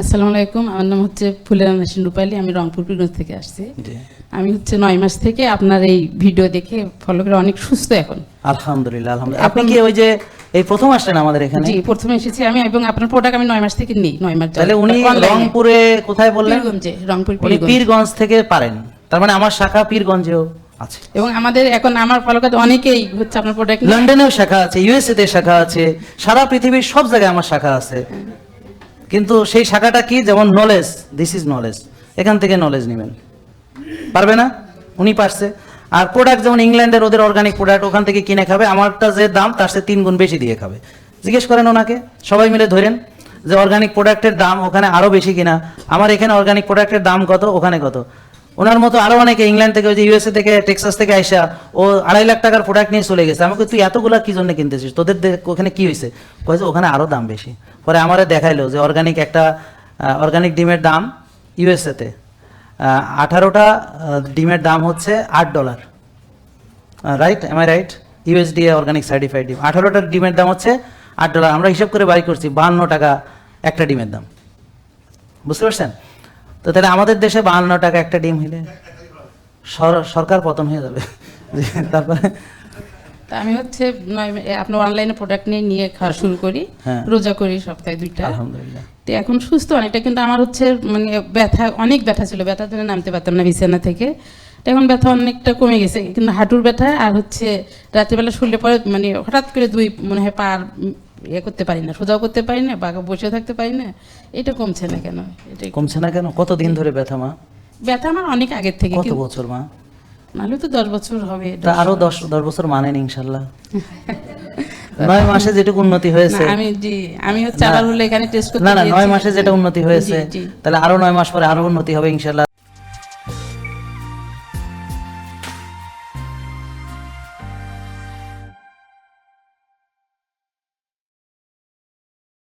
আসসালামু আলাইকুম আমার নাম হচ্ছে ফুলেরা নাসিন রূপালী আমি রংপুর পীরগঞ্জ থেকে আসছি। আমি হচ্ছে নয় মাস থেকে আপনার এই ভিডিও দেখে ফলো করে অনেক সুস্থ এখন। আলহামদুলিল্লাহ আলহামদুলিল্লাহ। আপনি কি ওই যে এই প্রথম আসলেন আমাদের এখানে? জি প্রথমে এসেছি আমি এবং আপনার প্রোডাক্ট আমি নয় মাস থেকে নিই নয় মাস তাহলে উনি রংপুরে কোথায় বললেন? পীরগঞ্জে রংপুর পীরগঞ্জ। পীরগঞ্জ থেকে পারেন। তার মানে আমার শাখা পীরগঞ্জেও আছে। এবং আমাদের এখন আমার ফলো অনেকেই হচ্ছে আপনার প্রোডাক্ট লন্ডনেও শাখা আছে ইউএসএ তে শাখা আছে সারা পৃথিবীর সব জায়গায় আমার শাখা আছে। কিন্তু সেই শাখাটা কি? যেমন নলেজ দিস ইজ নলেজ এখান থেকে নলেজ নেবেন। পারবে না? উনি পারছে। আর প্রোডাক্ট যেমন ইংল্যান্ডের ওদের অর্গানিক প্রোডাক্ট ওখান থেকে কিনে খাবে। আমারটা যে দাম, তার সে তিন গুণ বেশি দিয়ে খাবে। জিজ্ঞেস করেন ওনাকে। সবাই মিলে ধরেন যে অর্গানিক প্রোডাক্টের দাম ওখানে আরও বেশি কিনা। আমার এখানে অর্গানিক প্রোডাক্টের দাম কত, ওখানে কত। ওনার মতো আরও অনেকে ইংল্যান্ড থেকে, ওই যে ইউএসএ থেকে টেক্সাস থেকে আইসা, ও আড়াই লাখ টাকার প্রোডাক্ট নিয়ে চলে গেছে। আমাকে, তুই এতগুলা কি জন্য কিনতেছিস? তোদের ওখানে কি হয়েছে? কয়েছে ওখানে আরও দাম বেশি। পরে আমারে দেখাইলো যে অর্গানিক একটা অর্গানিক ডিমের দাম ইউএসএতে আঠারোটা ডিমের দাম হচ্ছে আট dollar. Right am I right USDA organic certified ডিম। আঠারোটা ডিমের দাম হচ্ছে আট ডলার। আমরা হিসাব করে বাই করছি, বাহান্ন টাকা একটা ডিমের দাম। বুঝতে পারছেন? তো তাহলে আমাদের দেশে বাহান্ন টাকা একটা ডিম হইলে সরকার পতন হয়ে যাবে। তারপরে আমি হচ্ছে আপনার অনলাইনে প্রোডাক্ট নিয়ে নিয়ে খাওয়া শুরু করি হ্যাঁ। রোজা করি সপ্তাহে দুইটা। আলহামদুলিল্লাহ। তো এখন সুস্থ অনেকটা কিন্তু আমার হচ্ছে মানে ব্যথা অনেক ব্যথা ছিল। ব্যথার জন্য নামতে পারতাম না বিছানা থেকে। তো এখন ব্যথা অনেকটা কমে গেছে। কিন্তু হাঁটুর ব্যথা আর হচ্ছে রাত্রিবেলা শুনলে পরে মানে হঠাৎ করে দুই মনে হয় পা আর, উম, ইয়ে করতে পারি না সোজাও করতে পারি না বা বসে থাকতে পারি না এটা কমছে না কেন? এটাই কমছে না কেন? কত দিন ধরে ব্যথা মা? ব্যথা আমার অনেক আগের থেকে কত বছর মা? নাহলে তো দশ বছর হবে আরও দশ দশ বছর মানেন ইনশাল্লাহ। নয় মাসে যেটুকু উন্নতি হয়েছে। আমি জি আমি হচ্ছে আবার হলে এখানে টেস্ট করতে না না নয় মাসে যেটা উন্নতি হয়েছে। তাহলে আরও নয় মাস পরে আরও উন্নতি হবে ইনশাল্লাহ।